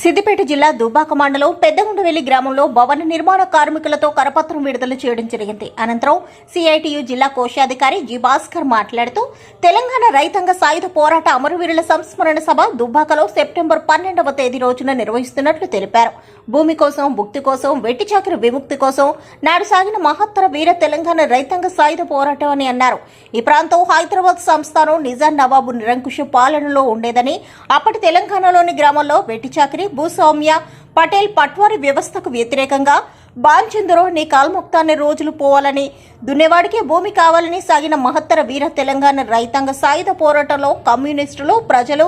సిద్దిపేట జిల్లా దుబ్బాక మండలం పెద్దగుండవెల్లి గ్రామంలో భవన నిర్మాణ కార్మికులతో కరపత్రం విడుదల చేయడం జరిగింది. అనంతరం సిఐటియు జిల్లా కోశాధికారి జి భాస్కర్ మాట్లాడుతూ తెలంగాణ రైతాంగ సాయుధ పోరాట అమరవీరుల సంస్మరణ సభ దుబ్బాకలో సెప్టెంబర్ పన్నెండవ తేదీ రోజున నిర్వహిస్తున్నట్లు తెలిపారు. భూమి కోసం భుక్తి కోసం వెట్టి చాకరి విముక్తి కోసం నాడు సాగిన మహత్తర వీర తెలంగాణ రైతాంగ సాయుధ పోరాటం అని అన్నారు. ఈ ప్రాంతం హైదరాబాద్ సంస్థానం నిజాం నవాబు నిరంకుశ పాలనలో ఉండేదని అప్పటి తెలంగాణలోని గ్రామంలో వెట్టి చాకరి భూస్వామ్య పటేల్ పట్వారీ వ్యవస్థకు వ్యతిరేకంగా బాంచందరో నీ కాల్ముక్తాన్ని రోజులు పోవాలని దున్నేవాడికే భూమి కావాలని సాగిన మహత్తర వీర తెలంగాణ రైతాంగ సాయుధ పోరాటంలో కమ్యూనిస్టులు ప్రజలు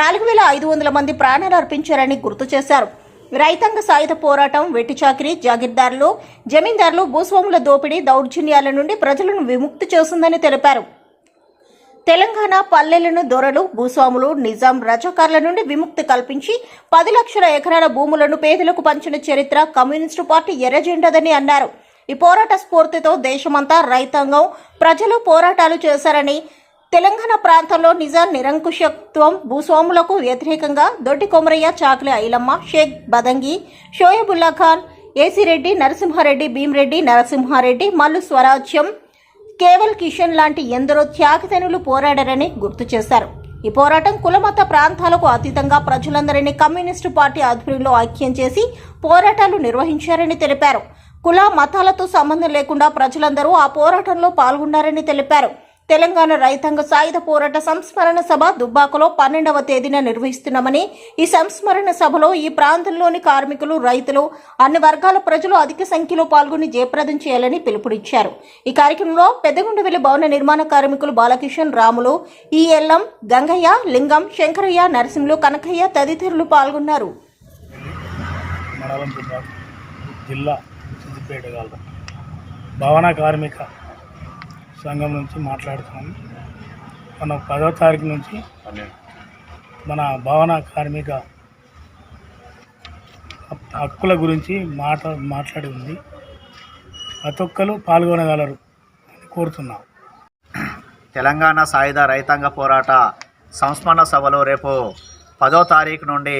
నాలుగు వేల ఐదు వందల మంది ప్రాణాలు అర్పించారని గుర్తు చేశారు. రైతాంగ సాయుధ పోరాటం వెట్టి చాకిరి జాగీర్దారులు జమీందారులు భూస్వాముల దోపిడీ దౌర్జన్యాల నుండి ప్రజలను విముక్తి చేస్తుందని తెలిపారు. తెలంగాణ పల్లెలను దొరలు భూస్వాములు నిజాం రజాకార్ల నుండి విముక్తి కల్పించి పది లక్షల ఎకరాల భూములను పేదలకు పంచిన చరిత్ర కమ్యూనిస్టు పార్టీ ఎర్రజెండదని అన్నారు. ఈ పోరాట స్ఫూర్తితో దేశమంతా రైతాంగం ప్రజలు పోరాటాలు చేశారని తెలంగాణ ప్రాంతంలో నిజాం నిరంకుశత్వం భూస్వాములకు వ్యతిరేకంగా దొడ్డి కొమరయ్య చాకలి ఐలమ్మ షేక్ బదంగి షోయబుల్లా ఖాన్ ఏసిరెడ్డి నరసింహారెడ్డి భీమరెడ్డి నరసింహారెడ్డి మల్లు స్వరాజ్యం కేవల్ కిషన్ లాంటి ఎందరో త్యాగతనులు పోరాడారని గుర్తు చేశారు. ఈ పోరాటం కులమత ప్రాంతాలకు అతీతంగా ప్రజలందరినీ కమ్యూనిస్టు పార్టీ ఆధ్వర్యంలో ఐక్యం చేసి పోరాటాలు నిర్వహించారని తెలిపారు. కుల మతాలతో సంబంధం లేకుండా ప్రజలందరూ ఆ పోరాటంలో పాల్గొన్నారని తెలిపారు. తెలంగాణ రైతాంగ సాయుధ పోరాట సంస్మరణ సభ దుబ్బాకలో పన్నెండవ తేదీన నిర్వహిస్తున్నామని ఈ సంస్మరణ సభలో ఈ ప్రాంతంలోని కార్మికులు రైతులు అన్ని వర్గాల ప్రజలు అధిక సంఖ్యలో పాల్గొని జయప్రదం చేయాలని పిలుపునిచ్చారు. ఈ కార్యక్రమంలో పెద్దగుండవెల్లి భవన నిర్మాణ కార్మికులు బాలకిషన్ రాములు ఈఎల్ఎం గంగయ్య లింగం శంకరయ్య నరసింహులు కనకయ్య తదితరులు పాల్గొన్నారు. జిల్లా భవన కార్మిక సంఘం నుంచి మాట్లాడుతున్నాము మన పదో తారీఖు నుంచి మన భవన కార్మిక హక్కుల గురించి మాట మాట్లాడి ఉంది. ప్రతి ఒక్కరు పాల్గొనగలరు కోరుతున్నాం. తెలంగాణ సాయుధ రైతాంగ పోరాట సంస్మరణ సభలో రేపు పదో తారీఖు నుండి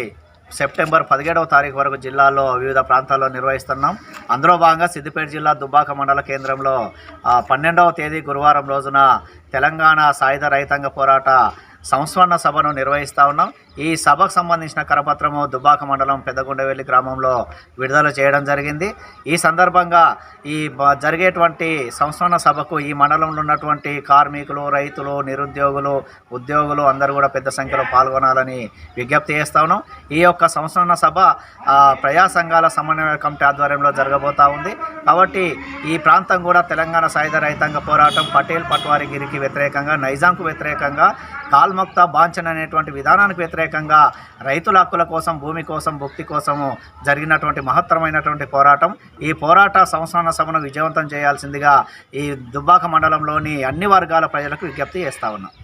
సెప్టెంబర్ పదిహేడవ తారీఖు వరకు జిల్లాలో వివిధ ప్రాంతాల్లో నిర్వహిస్తున్నాం. అందులో భాగంగా సిద్దిపేట జిల్లా దుబ్బాక మండల కేంద్రంలో పన్నెండవ తేదీ గురువారం రోజున తెలంగాణ సాయుధ రైతాంగ పోరాట సంస్మరణ సభను నిర్వహిస్తూ ఉన్నాం. ఈ సభకు సంబంధించిన కరపత్రము దుబ్బాక మండలం పెద్దగుండవెల్లి గ్రామంలో విడుదల చేయడం జరిగింది. ఈ సందర్భంగా ఈ జరిగేటువంటి సంస్మరణ సభకు ఈ మండలంలో ఉన్నటువంటి కార్మికులు రైతులు నిరుద్యోగులు ఉద్యోగులు అందరూ కూడా పెద్ద సంఖ్యలో పాల్గొనాలని విజ్ఞప్తి చేస్తాను ఈ యొక్క సంస్మరణ సభ ప్రజా సంఘాల సమన్వయ కమిటీ ఆధ్వర్యంలో జరగబోతా ఉంది. కాబట్టి ఈ ప్రాంతం కూడా తెలంగాణ సాయుధ రైతాంగ పోరాటం పటేల్ పట్వారి గిరికి వ్యతిరేకంగా నైజాంకు వ్యతిరేకంగా కాల్మక్త బాంఛన్ అనేటువంటి విధానానికి వ్యతిరేకంగా రైతుల హక్కుల కోసం భూమి కోసం భుక్తి కోసము జరిగినటువంటి మహత్తరమైనటువంటి పోరాటం. ఈ పోరాట సంస్థాన సభను విజయవంతం చేయాల్సిందిగా ఈ దుబ్బాక మండలంలోని అన్ని వర్గాల ప్రజలకు విజ్ఞప్తి చేస్తా ఉన్నాం.